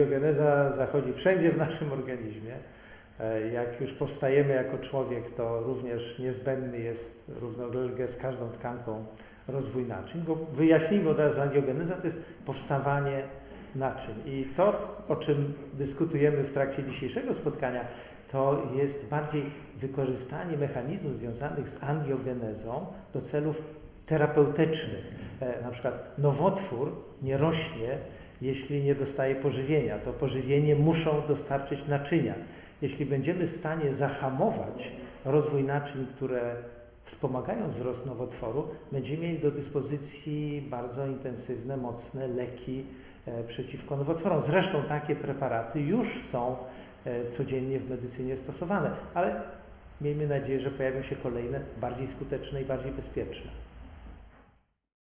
angiogeneza zachodzi wszędzie w naszym organizmie. E, Jak już powstajemy jako człowiek, to również niezbędny jest równolegle z każdą tkanką rozwój naczyń, bo wyjaśnijmy od razu, angiogeneza to jest powstawanie naczyń. I to, o czym dyskutujemy w trakcie dzisiejszego spotkania, to jest bardziej wykorzystanie mechanizmów związanych z angiogenezą do celów terapeutycznych. E, Na przykład nowotwór nie rośnie, jeśli nie dostaje pożywienia. To pożywienie muszą dostarczyć naczynia. Jeśli będziemy w stanie zahamować rozwój naczyń, które wspomagają wzrost nowotworu, będziemy mieli do dyspozycji bardzo intensywne, mocne leki e, przeciwko nowotworom. Zresztą takie preparaty już są e, codziennie w medycynie stosowane, ale miejmy nadzieję, że pojawią się kolejne bardziej skuteczne i bardziej bezpieczne.